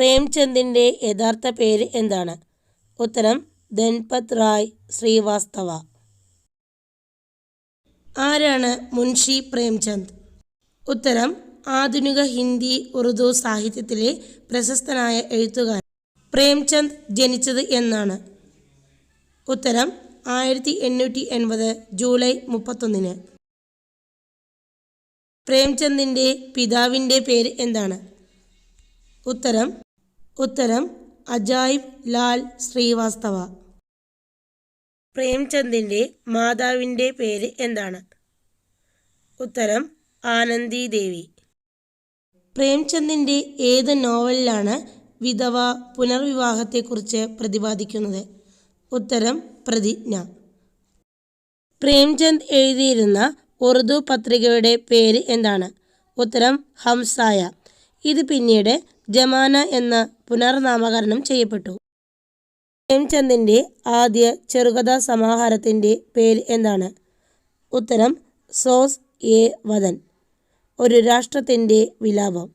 പ്രേംചന്ദിന്റെ യഥാർത്ഥ പേര് എന്താണ്? ഉത്തരം ധൻപത് റായ് ശ്രീവാസ്തവ. ആരാണ് മുൻഷി പ്രേംചന്ദ്? ഉത്തരം ആധുനിക ഹിന്ദി ഉറുദു സാഹിത്യത്തിലെ പ്രശസ്തനായ എഴുത്തുകാരൻ. പ്രേംചന്ദ് ജനിച്ചത് എന്നാണ്. ഉത്തരം ആയിരത്തി എണ്ണൂറ്റി എൺപത് ജൂലൈ മുപ്പത്തൊന്നിന്. പ്രേംചന്ദിന്റെ പിതാവിന്റെ പേര് എന്താണ്? ഉത്തരം ഉത്തരം അജായിബ് ലാൽ ശ്രീവാസ്തവ. പ്രേംചന്ദിന്റെ മാതാവിന്റെ പേര് എന്താണ്? ഉത്തരം ആനന്ദി ദേവി. പ്രേംചന്ദിന്റെ ഏത് നോവലിലാണ് വിധവ പുനർവിവാഹത്തെക്കുറിച്ച് പ്രതിപാദിക്കുന്നത്? ഉത്തരം പ്രതിജ്ഞ. പ്രേംചന്ദ് എഴുതിയിരുന്ന ഉറുദു പത്രികയുടെ പേര് എന്താണ്? ഉത്തരം ഹംസായ. ഇത് പിന്നീട് ജമാന എന്ന പുനർനാമകരണം ചെയ്യപ്പെട്ടു. പ്രേംചന്ദിന്റെ ആദ്യ ചെറുകഥാ സമാഹാരത്തിന്റെ പേര് എന്താണ്? ഉത്തരം സോസ് എ വദൻ ഒരു രാഷ്ട്രത്തിന്റെ വിലാപം.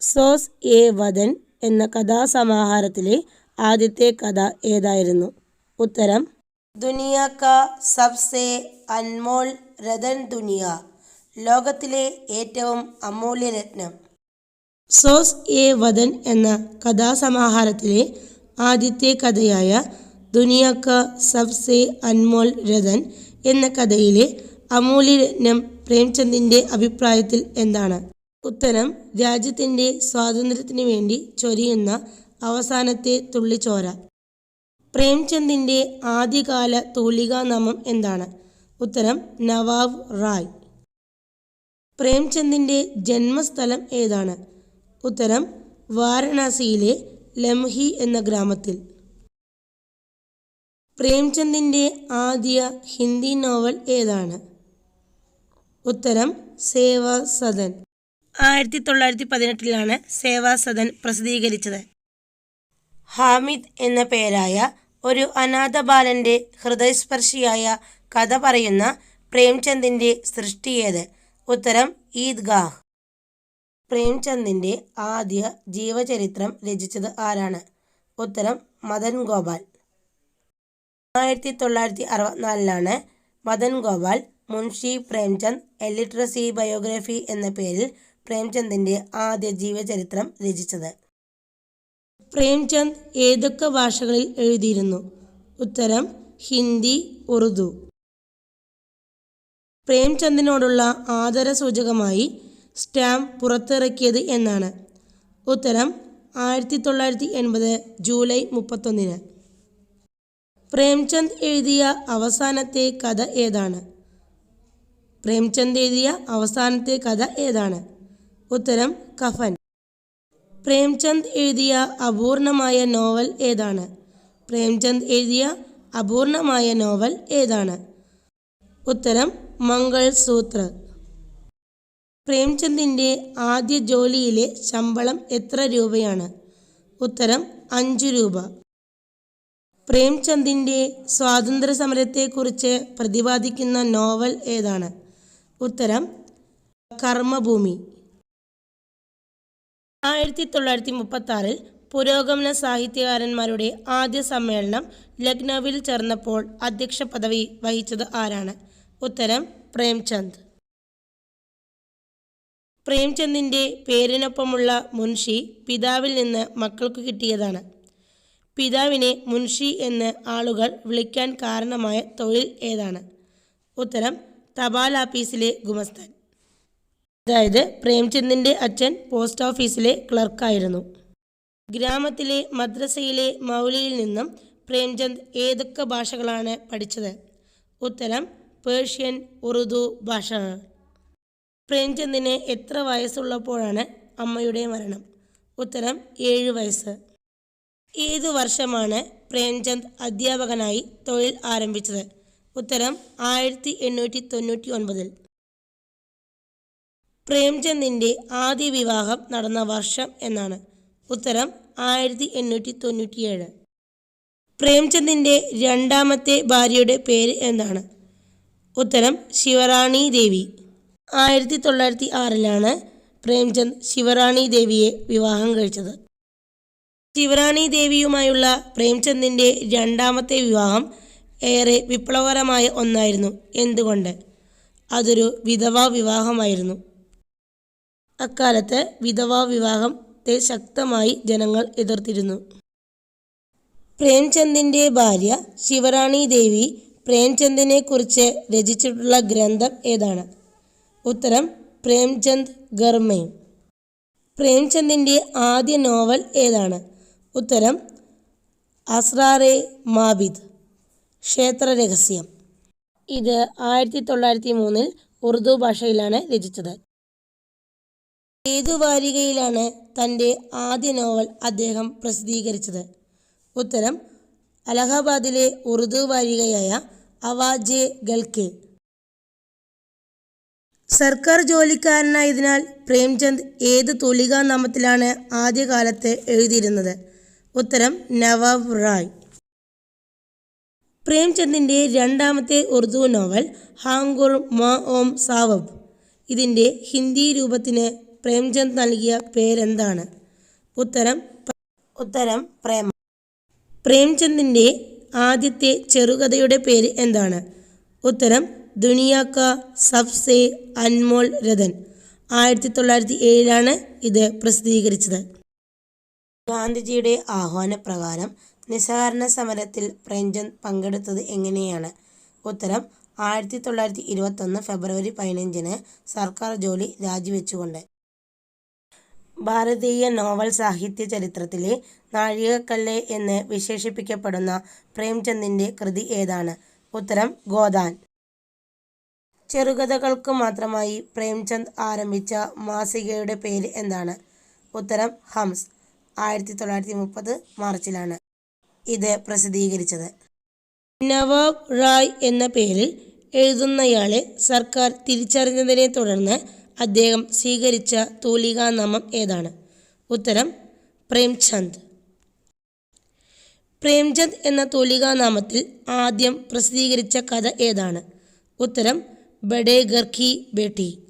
സോസ് എ വദൻ എന്ന കഥാസമാഹാരത്തിലെ ആദ്യത്തെ കഥ ഏതായിരുന്നു? ഉത്തരം ദുനിയ കാ സബ്സെ അൻമോൾ രതൻ ദുനിയ. ലോകത്തിലെ ഏറ്റവും അമൂല്യരത്നം സോസ് എ വദൻ എന്ന കഥാസമാഹാരത്തിലെ ആദ്യത്തെ കഥയായ ദുനിയാക്ക സബ്സെ അൻമോൾ രതൻ എന്ന കഥയിലെ അമൂല്യരത്നം പ്രേംചന്ദിന്റെ അഭിപ്രായത്തിൽ എന്താണ്? ഉത്തരം രാജ്യത്തിന്റെ സ്വാതന്ത്ര്യത്തിനു വേണ്ടി ചൊരിയുന്ന അവസാനത്തെ തുള്ളിച്ചോര. പ്രേംചന്ദിന്റെ ആദ്യകാല തൂലികാനാമം എന്താണ്? ഉത്തരം നവാബ് റായ്. പ്രേംചന്ദിന്റെ ജന്മസ്ഥലം ഏതാണ്? ഉത്തരം വാരണാസിയിലെ ലംഹി എന്ന ഗ്രാമത്തിൽ. പ്രേംചന്ദിന്റെ ആദ്യ ഹിന്ദി നോവൽ ഏതാണ്? ഉത്തരം സേവാ സദൻ. ആയിരത്തി തൊള്ളായിരത്തി പതിനെട്ടിലാണ് സേവാ സദൻ പ്രസിദ്ധീകരിച്ചത്. ഹാമിദ് എന്ന പേരായ ഒരു അനാഥ ബാലന്റെ ഹൃദയസ്പർശിയായ കഥ പറയുന്ന പ്രേംചന്ദിന്റെ സൃഷ്ടിയേത് ഉത്തരം ഈദ്ഗാഹ്. പ്രേംചന്ദിന്റെ ആദ്യ ജീവചരിത്രം രചിച്ചത് ആരാണ്? ഉത്തരം മദൻ ഗോപാൽ. ആയിരത്തി തൊള്ളായിരത്തി അറുപത്തിനാലിലാണ് Madan Gopal Munshi Premchand a literary biography എന്ന പേരിൽ പ്രേംചന്ദിന്റെ ആദ്യ ജീവചരിത്രം രചിച്ചത്. പ്രേംചന്ദ് ഏതൊക്കെ ഭാഷകളിൽ എഴുതിയിരുന്നു? ഉത്തരം ഹിന്ദി ഉറുദു. പ്രേംചന്ദിനോടുള്ള ആദര സൂചകമായി സ്റ്റാമ്പ് പുറത്തിറക്കിയത് എന്നാണ്. ഉത്തരം ആയിരത്തി തൊള്ളായിരത്തി എൺപത് ജൂലൈ മുപ്പത്തൊന്നിന്. പ്രേംചന്ദ് എഴുതിയ അവസാനത്തെ കഥ ഏതാണ്? പ്രേംചന്ദ് എഴുതിയ അവസാനത്തെ കഥ ഏതാണ്? ഉത്തരം കഫൻ. പ്രേംചന്ദ് എഴുതിയ അപൂർണമായ നോവൽ ഏതാണ്? പ്രേംചന്ദ് എഴുതിയ അപൂർണമായ നോവൽ ഏതാണ്? ഉത്തരം മംഗൾ സൂത്ര പ്രേംചന്ദിന്റെ ആദ്യ ജോലിയിലെ ശമ്പളം എത്ര രൂപയാണ്? ഉത്തരം അഞ്ചു രൂപ. പ്രേംചന്ദിന്റെ സ്വാതന്ത്ര്യ സമരത്തെക്കുറിച്ച് പ്രതിപാദിക്കുന്ന നോവൽ ഏതാണ്? ഉത്തരം കർമ്മഭൂമി. ആയിരത്തി തൊള്ളായിരത്തി മുപ്പത്തി പുരോഗമന സാഹിത്യകാരന്മാരുടെ ആദ്യ സമ്മേളനം ലക്നൌവിൽ ചേർന്നപ്പോൾ അധ്യക്ഷ പദവി വഹിച്ചത് ആരാണ്? ഉത്തരം പ്രേംചന്ദ്. പ്രേംചന്ദിന്റെ പേരിനൊപ്പമുള്ള മുൻഷി പിതാവിൽ നിന്ന് മക്കൾക്ക് കിട്ടിയതാണ്. പിതാവിനെ മുൻഷി എന്ന് ആളുകൾ വിളിക്കാൻ കാരണമായ തൊഴിൽ ഏതാണ്? ഉത്തരം തപാൽ ഓഫീസിലെ ഗുമസ്തൻ. അതായത് പ്രേംചന്ദിന്റെ അച്ഛൻ പോസ്റ്റ് ഓഫീസിലെ ക്ലർക്കായിരുന്നു. ഗ്രാമത്തിലെ മദ്രസയിലെ മൗലിയിൽ നിന്നും പ്രേംചന്ദ് ഏതൊക്കെ ഭാഷകളാണ് പഠിച്ചത്? ഉത്തരം പേർഷ്യൻ ഉറുദു ഭാഷ. പ്രേംചന്ദിന് എത്ര വയസ്സുള്ളപ്പോഴാണ് അമ്മയുടെ മരണം? ഉത്തരം ഏഴ് വയസ്സ്. ഏതു വർഷമാണ് പ്രേംചന്ദ് അധ്യാപകനായി തൊഴിൽ ആരംഭിച്ചത്? ഉത്തരം ആയിരത്തി എണ്ണൂറ്റി തൊണ്ണൂറ്റി ഒൻപതിൽ പ്രേംചന്ദിന്റെ ആദ്യ വിവാഹം നടന്ന വർഷം എന്നാണ്. ഉത്തരം ആയിരത്തി എണ്ണൂറ്റി തൊണ്ണൂറ്റിയേഴ് പ്രേംചന്ദിന്റെ രണ്ടാമത്തെ ഭാര്യയുടെ പേര് എന്താണ്? ഉത്തരം ശിവറാണി ദേവി. ആയിരത്തി തൊള്ളായിരത്തി ആറിലാണ് പ്രേംചന്ദ് ശിവറാണി ദേവിയെ വിവാഹം കഴിച്ചത്. ശിവറാണി ദേവിയുമായുള്ള പ്രേംചന്ദിന്റെ രണ്ടാമത്തെ വിവാഹം ഏറെ വിപ്ലവകരമായ ഒന്നായിരുന്നു എന്തുകൊണ്ട്? അതൊരു വിധവാ വിവാഹമായിരുന്നു. അക്കാലത്ത് വിധവാ വിവാഹത്തെ ശക്തമായി ജനങ്ങൾ എതിർത്തിരുന്നു. പ്രേംചന്ദിന്റെ ഭാര്യ ശിവറാണി ദേവി പ്രേംചന്ദിനെ കുറിച്ച് രചിച്ചിട്ടുള്ള ഗ്രന്ഥം ഏതാണ്? ഉത്തരം പ്രേംചന്ദ് ഗർമയും പ്രേംചന്ദിന്റെ ആദ്യ നോവൽ ഏതാണ്? ഉത്തരം അസ്രാറെ മാബിദ്. ക്ഷേത്ര രഹസ്യം ഇത് ആയിരത്തി തൊള്ളായിരത്തി മൂന്നിൽ ഉറുദു ഭാഷയിലാണ് രചിച്ചത്. ഏതു വാരികയിലാണ് തന്റെ ആദ്യ നോവൽ അദ്ദേഹം പ്രസിദ്ധീകരിച്ചത്. ഉത്തരം അലഹാബാദിലെ ഉറുദു വാരികയായ അവാജെ ഗൽക്കെ. സർക്കാർ ജോലിക്കാരനായതിനാൽ പ്രേംചന്ദ് ഏത് തൂലികാ നാമത്തിലാണ് ആദ്യകാലത്ത് എഴുതിയിരുന്നത്? ഉത്തരം നവാബ് റായ്. പ്രേംചന്ദിന്റെ രണ്ടാമത്തെ ഉറുദു നോവൽ ഹാങ്കുർ മ ഓം സാവബ്. ഇതിന്റെ ഹിന്ദി രൂപത്തിന് പ്രേംചന്ദ് നൽകിയ പേരെന്താണ്? ഉത്തരം ഉത്തരം പ്രേമ. പ്രേംചന്ദിന്റെ ആദ്യത്തെ ചെറുകഥയുടെ പേര് എന്താണ്? ഉത്തരം ദുനിയാക്ക സബ്സെ അൻമോൾ രതൻ ആയിരത്തി തൊള്ളായിരത്തി ഏഴിലാണ് ഇത് പ്രസിദ്ധീകരിച്ചത്. ഗാന്ധിജിയുടെ ആഹ്വാനപ്രകാരം നിസ്സഹകരണ സമരത്തിൽ പ്രേംചന്ദ് പങ്കെടുത്തത് എങ്ങനെയാണ്? ഉത്തരം ആയിരത്തി തൊള്ളായിരത്തി ഇരുപത്തൊന്ന് ഫെബ്രുവരി പതിനഞ്ചിന് സർക്കാർ ജോലി രാജിവെച്ചുകൊണ്ട്. ഭാരതീയ നോവൽ സാഹിത്യ ചരിത്രത്തിലെ നാഴികക്കല്ല് എന്ന് വിശേഷിപ്പിക്കപ്പെടുന്ന പ്രേംചന്ദിന്റെ കൃതി ഏതാണ്? ഉത്തരം ഗോദാൻ. ചെറുകഥകൾക്ക് മാത്രമായി പ്രേംചന്ദ് ആരംഭിച്ച മാസികയുടെ പേര് എന്താണ്? ഉത്തരം ഹംസ്. ആയിരത്തി തൊള്ളായിരത്തി മുപ്പത് മാർച്ചിലാണ് ഇത് പ്രസിദ്ധീകരിച്ചത്. നവാബ് റായ് എന്ന പേരിൽ എഴുതുന്നയാളെ സർക്കാർ തിരിച്ചറിഞ്ഞതിനെ തുടർന്ന് അദ്ദേഹം സ്വീകരിച്ച തൂലികാനാമം ഏതാണ്? ഉത്തരം പ്രേംചന്ദ്. പ്രേംചന്ദ് എന്ന തൂലികാനാമത്തിൽ ആദ്യം പ്രസിദ്ധീകരിച്ച കഥ ഏതാണ്? ഉത്തരം ബഡേ ഗർ കി ബേട്ടി.